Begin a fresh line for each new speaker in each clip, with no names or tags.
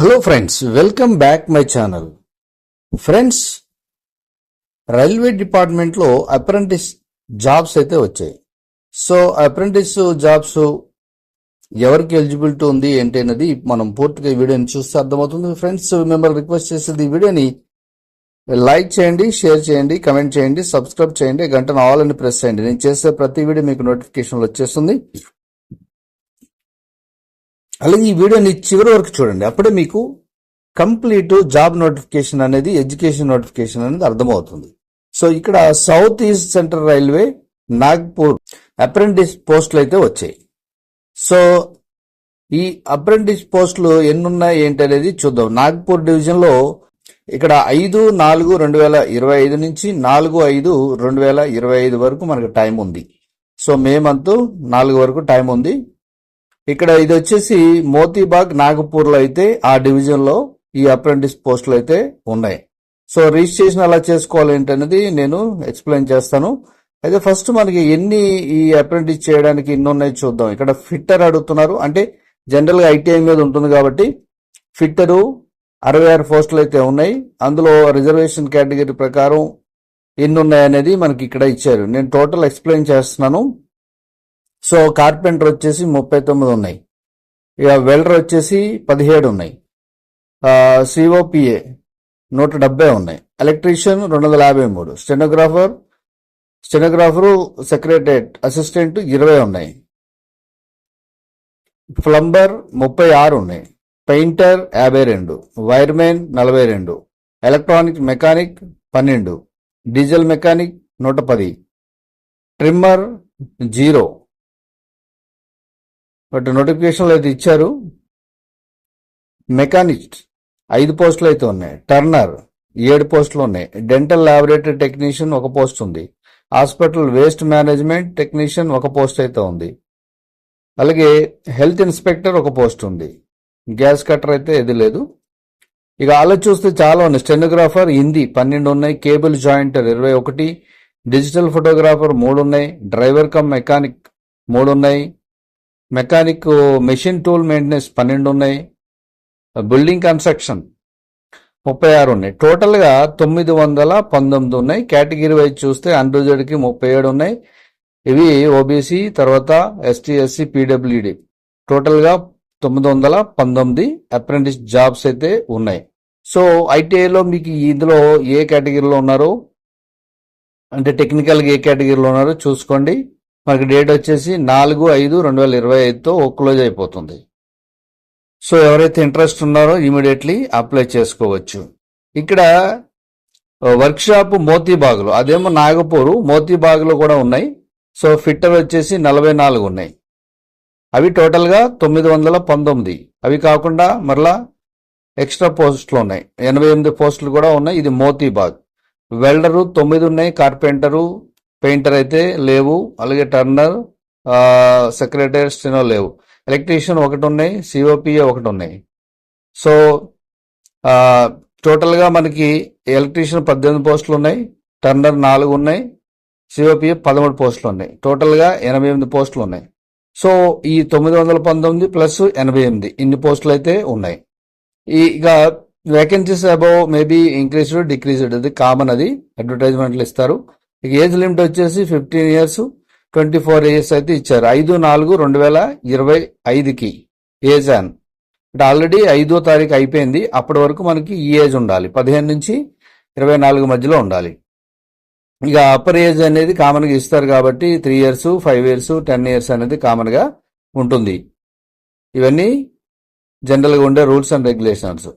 Hello friends welcome back my channel friends railway డిపార్ట్మెంట్లో apprentice jobs అయితే వచ్చాయి. So apprentice jobs ఎవరికి eligibility ఉంది ఏంటి అనేది మనం పూర్తిగా ఈ వీడియోని చూస్తే అర్థమవుతుంది. ఫ్రెండ్స్ మిమ్మల్ని రిక్వెస్ట్ చేసేది ఈ వీడియోని లైక్ చేయండి షేర్ చేయండి కమెంట్ చేయండి సబ్స్క్రైబ్ చేయండి గంటను ఆల్ అని ప్రెస్ చేయండి. నేను చేసే ప్రతి వీడియో మీకు నోటిఫికేషన్లు వచ్చేస్తుంది. అలాగే ఈ వీడియోని చివరి వరకు చూడండి. అప్పుడే మీకు కంప్లీట్ జాబ్ నోటిఫికేషన్ అనేది ఎడ్యుకేషన్ నోటిఫికేషన్ అనేది అర్థమవుతుంది. సో ఇక్కడ south east central railway Nagpur apprentice పోస్టులు అయితే వచ్చాయి. సో ఈ అప్రెంటిస్ పోస్టులు ఎన్ని ఉన్నాయి ఏంటి అనేది చూద్దాం. నాగ్పూర్ డివిజన్లో ఇక్కడ ఐదు నాలుగు రెండు వేల ఇరవై ఐదు నుంచి నాలుగు ఐదు రెండు వేల ఇరవై ఐదు వరకు మనకు టైం ఉంది. సో మే మంత్ నాలుగు వరకు టైం ఉంది. ఇక్కడ ఇది వచ్చేసి మోతీబాగ్ నాగపూర్లో అయితే ఆ డివిజన్లో ఈ అప్రెంటిస్ పోస్టులు అయితే ఉన్నాయి. సో రిజిస్ట్రేషన్ ఎలా చేసుకోవాలి ఏంటనేది నేను ఎక్స్ప్లెయిన్ చేస్తాను. అయితే ఫస్ట్ మనకి ఎన్ని ఈ అప్రెంటిస్ చేయడానికి ఎన్ని ఉన్నాయి చూద్దాం. ఇక్కడ ఫిట్టర్ అడుగుతున్నారు. అంటే జనరల్గా ఐటీఐ మీద ఉంటుంది కాబట్టి ఫిట్టరు అరవై ఆరు పోస్టులు అయితే ఉన్నాయి. అందులో రిజర్వేషన్ కేటగిరీ ప్రకారం ఎన్ని ఉన్నాయి అనేది మనకి ఇక్కడ ఇచ్చారు. నేను టోటల్ ఎక్స్ప్లెయిన్ చేస్తున్నాను. సో కార్పెంటర్ వచ్చేసి ముప్పై తొమ్మిది ఉన్నాయి. ఇక వెల్డర్ వచ్చేసి పదిహేడు ఉన్నాయి. సిఓపిఏ నూట డెబ్బై ఉన్నాయి. ఎలక్ట్రీషియన్ రెండు వందల యాభై మూడు. స్టెనోగ్రాఫర్ స్టెనోగ్రాఫరు సెక్రటరేట్ అసిస్టెంట్ ఇరవై ఉన్నాయి. ప్లంబర్ ముప్పై ఆరు ఉన్నాయి. పెయింటర్ యాభై రెండు. వైర్మెన్ నలభై రెండు. ఎలక్ట్రానిక్ మెకానిక్ పన్నెండు. డీజిల్ మెకానిక్ నూట పది. Trimmer zero. బట్ నోటిఫికేషన్లు అయితే ఇచ్చారు. మెకానిస్ట్ ఐదు పోస్టులు అయితే ఉన్నాయి. టర్నర్ ఏడు పోస్టులు ఉన్నాయి. డెంటల్ ల్యాబొరేటరీ టెక్నీషియన్ ఒక పోస్ట్ ఉంది. హాస్పిటల్ వేస్ట్ మేనేజ్మెంట్ టెక్నీషియన్ ఒక పోస్ట్ అయితే ఉంది. అలాగే హెల్త్ ఇన్స్పెక్టర్ ఒక పోస్ట్ ఉంది. గ్యాస్ కట్టర్ అయితే ఏది లేదు. ఇక అలా చూస్తే చాలా ఉన్నాయి. స్టెనోగ్రాఫర్ హిందీ పన్నెండు ఉన్నాయి. కేబుల్ జాయింటర్ ఇరవై ఒకటి. డిజిటల్ ఫోటోగ్రాఫర్ మూడు ఉన్నాయి. డ్రైవర్ కమ్ మెకానిక్ మూడు ఉన్నాయి. మెకానిక్ మెషిన్ టూల్ మెయింటెనెన్స్ పన్నెండు ఉన్నాయి. బిల్డింగ్ కన్స్ట్రక్షన్ ముప్పై ఆరు ఉన్నాయి. టోటల్గా తొమ్మిది వందల పంతొమ్మిది ఉన్నాయి. కేటగిరీ వైజ్ చూస్తే అన్రిజర్వ్డ్కి ముప్పై ఏడు ఉన్నాయి. ఇవి ఓబీసీ తర్వాత ఎస్టీ ఎస్సీ పీడబ్ల్యూడి. టోటల్గా తొమ్మిది వందల పంతొమ్మిది అప్రెంటిస్ జాబ్స్ అయితే ఉన్నాయి. సో ఐటీఐలో మీకు ఇందులో ఏ కేటగిరీలో ఉన్నారో అంటే టెక్నికల్ ఏ కేటగిరీలో ఉన్నారో చూసుకోండి. మనకి డేట్ వచ్చేసి నాలుగు ఐదు రెండు వేల ఇరవై ఐదుతో క్లోజ్ అయిపోతుంది. సో ఎవరైతే ఇంట్రెస్ట్ ఉన్నారో ఇమీడియట్లీ అప్లై చేసుకోవచ్చు. ఇక్కడ వర్క్షాప్ మోతీబాగ్లో అదేమో నాగపూర్ మోతీబాగ్లో కూడా ఉన్నాయి. సో ఫిట్టర్ వచ్చేసి నలభై నాలుగు ఉన్నాయి. అవి టోటల్గా తొమ్మిది వందల పంతొమ్మిది. అవి కాకుండా మరలా ఎక్స్ట్రా పోస్టులు ఉన్నాయి. ఎనభై ఎనిమిది పోస్టులు కూడా ఉన్నాయి. ఇది మోతీబాగ్. వెల్డరు తొమ్మిది ఉన్నాయి కార్పెంటరు పెయింటర్ అయితే లేవు అలాగే టర్నర్ సెక్రటరీ స్టెనో లేవు. ఎలక్ట్రీషియన్ ఒకటి ఉన్నాయి సిఓపిఏ ఒకటి ఉన్నాయి సో టోటల్గా మనకి ఎలక్ట్రీషియన్ పద్దెనిమిది పోస్టులు ఉన్నాయి టర్నర్ నాలుగు ఉన్నాయి సిఓపిఏ పదమూడు పోస్టులు ఉన్నాయి టోటల్గా ఎనభై ఎనిమిది పోస్టులు ఉన్నాయి సో ఈ తొమ్మిది వందల పంతొమ్మిది ప్లస్ ఎనభై ఎనిమిది ఇన్ని పోస్టులు అయితే ఉన్నాయి ఈ ఇక vacancies above maybe increased decreased అది కామన్ అది అడ్వర్టైజ్మెంట్లు ఇస్తారు. ఇక ఏజ్ లిమిట్ వచ్చేసి fifteen years twenty four years అయితే ఇచ్చారు. ఐదు నాలుగు రెండు వేల ఇరవై ఐదుకి ఏజ్ అన్. అంటే ఆల్రెడీ ఐదో తారీఖు అయిపోయింది. అప్పటి వరకు మనకి ఈ ఏజ్ ఉండాలి. పదిహేను నుంచి ఇరవై నాలుగు మధ్యలో ఉండాలి. ఇక అప్పర్ ఏజ్ అనేది కామన్గా ఇస్తారు కాబట్టి three years five years ten years అనేది కామన్గా ఉంటుంది. ఇవన్నీ జనరల్గా ఉండే రూల్స్ అండ్ రెగ్యులేషన్స్.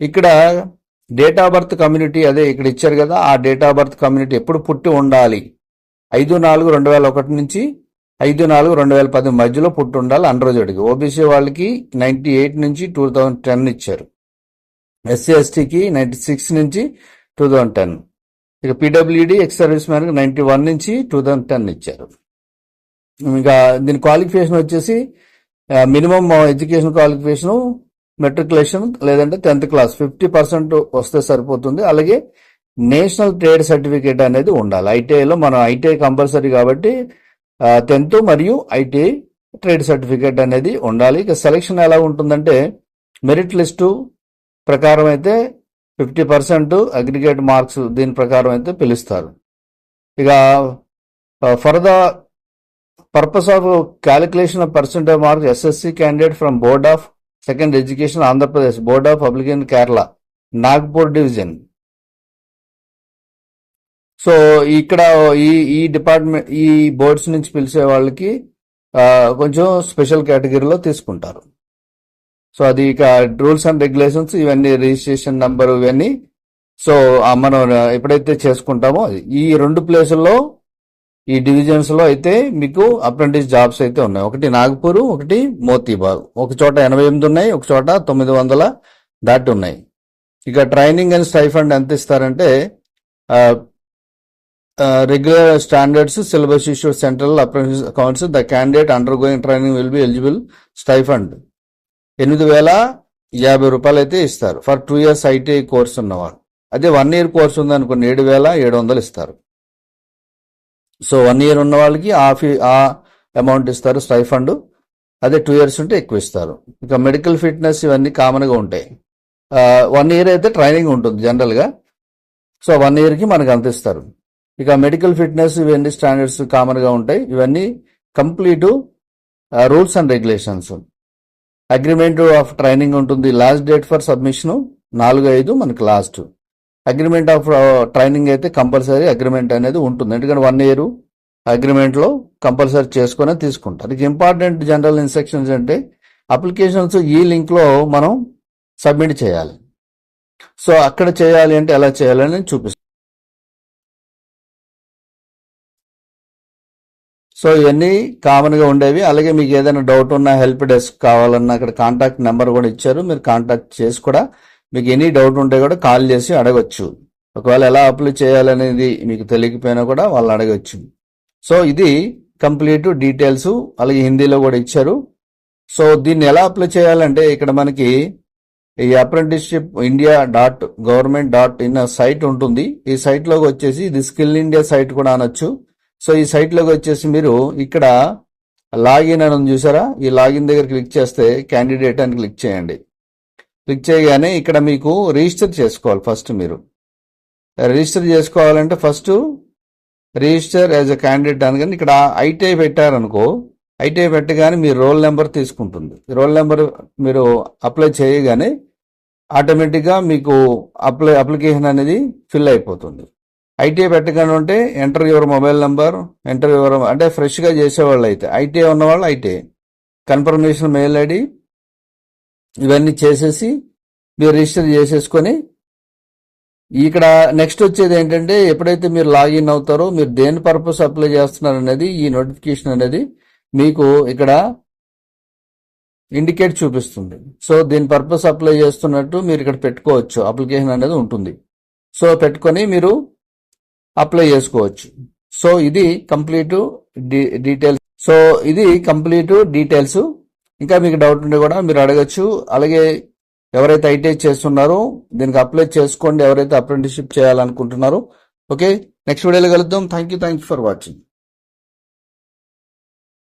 ఇక్కడ డేట్ ఆఫ్ బర్త్ కమ్యూనిటీ అదే ఇక్కడ ఇచ్చారు కదా ఆ డేట్ ఆఫ్ బర్త్ కమ్యూనిటీ ఎప్పుడు పుట్టి ఉండాలి? ఐదు నాలుగు రెండు వేల ఒకటి నుంచి ఐదు నాలుగు రెండు వేల పది మధ్యలో పుట్టి ఉండాలి అన్రోజుడికి ఓబీసీ వాళ్ళకి నైన్టీ ఎయిట్ నుంచి టూ థౌజండ్ టెన్ ఇచ్చారు. ఎస్సీ ఎస్టీకి నైన్టీ సిక్స్ నుంచి టూ థౌజండ్ టెన్ ఇక పీడబ్ల్యూడి ఎక్స్ సర్వీస్ మ్యాన్కి నైన్టీ వన్ నుంచి టూ థౌజండ్ టెన్ ఇచ్చారు. ఇంకా దీని క్వాలిఫికేషన్ వచ్చేసి మినిమం ఎడ్యుకేషన్ క్వాలిఫికేషన్ మెట్రికులేషన్ లేదంటే టెన్త్ క్లాస్. ఫిఫ్టీ పర్సెంట్ వస్తే సరిపోతుంది. అలాగే నేషనల్ ట్రేడ్ సర్టిఫికేట్ అనేది ఉండాలి. ఐటీఐలో మనం ఐటీఐ కంపల్సరీ కాబట్టి టెన్త్ మరియు ఐటీఐ ట్రేడ్ సర్టిఫికేట్ అనేది ఉండాలి. ఇక సెలక్షన్ ఎలా ఉంటుందంటే మెరిట్ లిస్టు ప్రకారం అయితే ఫిఫ్టీ పర్సెంట్ అగ్రిగేట్ మార్క్స్ దీని ప్రకారం అయితే పిలుస్తారు. ఇక for the purpose of calculation of percentage marks SSC candidate from board of second education Andhra Pradesh board of public in Kerala Nagpur division. So ఇక్కడ ఈ ఈ డిపార్ట్మెంట్ ఈ బోర్డ్స్ నుంచి పిలిచే వాళ్ళకి కొంచెం స్పెషల్ కేటగిరీలో తీసుకుంటారు. సో అది ఇక రూల్స్ అండ్ రెగ్యులేషన్స్ ఇవన్నీ రిజిస్ట్రేషన్ నంబర్ ఇవన్నీ. సో మనం ఎప్పుడైతే చేసుకుంటామో ఈ రెండు ప్లేసుల్లో ఈ డివిజన్స్లో అయితే మీకు అప్రెంటిస్ జాబ్స్ అయితే ఉన్నాయి. ఒకటి నాగపూర్ ఒకటి మోతీబాగ్. ఒక చోట ఎనభై ఎనిమిది ఉన్నాయి ఒక చోట తొమ్మిది వందల దాటి ఉన్నాయి. ఇక ట్రైనింగ్ అండ్ స్టైఫండ్ ఎంత ఇస్తారంటే regular standards syllabus issue central apprentice accounts the candidate under going training will be eligible stipend ఎనిమిది వేల యాభై రూపాయలు అయితే ఇస్తారు. For two years ITI course ఉన్నవారు. అదే వన్ ఇయర్ కోర్స్ ఉందనుకోండి ఏడు వేల ఏడు వందలు ఇస్తారు. సో వన్ ఇయర్ ఉన్న వాళ్ళకి ఆ ఫీ ఆ అమౌంట్ ఇస్తారు స్టైఫండ్. అదే టూ ఇయర్స్ ఉంటే ఎక్కువ ఇస్తారు. ఇక మెడికల్ ఫిట్నెస్ ఇవన్నీ కామన్గా ఉంటాయి. వన్ ఇయర్ అయితే ట్రైనింగ్ ఉంటుంది జనరల్గా. సో వన్ ఇయర్కి మనకు అంత ఇస్తారు. ఇక మెడికల్ ఫిట్నెస్ ఇవన్నీ స్టాండర్డ్స్ కామన్గా ఉంటాయి. ఇవన్నీ complete rules and regulations. Agreement of training ఉంటుంది. లాస్ట్ డేట్ ఫర్ సబ్మిషన్ నాలుగు ఐదు మనకు లాస్ట్. అగ్రిమెంట్ ఆఫ్ ట్రైనింగ్ అయితే కంపల్సరీ అగ్రిమెంట్ అనేది ఉంటుంది. ఎందుకంటే వన్ ఇయర్ అగ్రిమెంట్లో కంపల్సరీ చేసుకొని తీసుకుంటారు. ఇక ఇంపార్టెంట్ జనరల్ ఇన్స్ట్రక్షన్స్ అంటే అప్లికేషన్స్ ఈ లింక్లో మనం సబ్మిట్ చేయాలి. సో అక్కడ చేయాలి అంటే ఎలా చేయాలని నేను చూపిస్తాను సో ఇవన్నీ కామన్గా ఉండేవి. అలాగే మీకు ఏదైనా డౌట్ ఉన్నా హెల్ప్ డెస్క్ కావాలన్నా అక్కడ కాంటాక్ట్ నెంబర్ కూడా ఇచ్చారు. మీరు కాంటాక్ట్ చేసి కూడా మీకు ఎనీ డౌట్ ఉంటే కూడా కాల్ చేసి అడగచ్చు. ఒకవేళ ఎలా అప్లై చేయాలనేది మీకు తెలియకపోయినా కూడా వాళ్ళు అడగచ్చు. సో ఇది కంప్లీట్ డీటెయిల్స్ అలాగే హిందీలో కూడా ఇచ్చారు. సో దీన్ని ఎలా అప్లై చేయాలంటే ఇక్కడ మనకి ఈ apprenticeship India dot government dot in site ఉంటుంది. ఈ సైట్లోకి వచ్చేసి ఇది స్కిల్ ఇండియా సైట్ కూడా అనొచ్చు. సో ఈ సైట్లోకి వచ్చేసి మీరు ఇక్కడ లాగిన్ అని చూసారా? ఈ లాగిన్ దగ్గర క్లిక్ చేస్తే క్యాండిడేట్ అని క్లిక్ చేయండి. క్లిక్ చేయగానే ఇక్కడ మీకు రిజిస్టర్ చేసుకోవాలి ఫస్ట్ మీరు. రిజిస్టర్ చేసుకోవాలంటే first register as a candidate అనగానే ఇక్కడ ఐటీఐ పెట్టారనుకో ఐటీఐ పెట్టగానే మీ రోల్ నెంబర్ తీసుకుంటుంది. రోల్ నెంబర్ మీరు అప్లై చేయగానే ఆటోమేటిక్గా మీకు అప్లై అప్లికేషన్ అనేది ఫిల్ అయిపోతుంది. ఐటీఐ పెట్టగానే ఉంటే enter your mobile number enter your అంటే ఫ్రెష్గా చేసేవాళ్ళు అయితే ఐటీఐ ఉన్నవాళ్ళు ఐటీఐ కన్ఫర్మేషన్ మెయిల్ ఐడి ఇవన్నీ చేసేసి మీరు రిజిస్టర్ చేసేసుకొని ఇక్కడ నెక్స్ట్ వచ్చేది ఏంటంటే ఎప్పుడైతే మీరు లాగిన్ అవుతారో మీరు దేని పర్పస్ అప్లై చేస్తున్నారు అనేది ఈ నోటిఫికేషన్ అనేది మీకు ఇక్కడ ఇండికేట్ చూపిస్తుంది. సో దీని పర్పస్ అప్లై చేస్తున్నట్టు మీరు ఇక్కడ పెట్టుకోవచ్చు. అప్లికేషన్ అనేది ఉంటుంది. సో పెట్టుకొని మీరు అప్లై చేసుకోవచ్చు. సో ఇది కంప్లీట్ డీటెయిల్స్. సో ఇది కంప్లీట్ డీటెయిల్స్. ఇంకా మీకు డౌట్ ఉంటే కూడా మీరు అడగచ్చు. అలాగే ఎవరైతే ఐటీఐ చేస్తున్నారో దీనికి అప్లై చేసుకోండి. ఎవరైతే అప్రెంటిస్షిప్ చేయాలనుకుంటున్నారో. ఓకే నెక్స్ట్ వీడియోలో కలుద్దాం. Thank you thank you for watching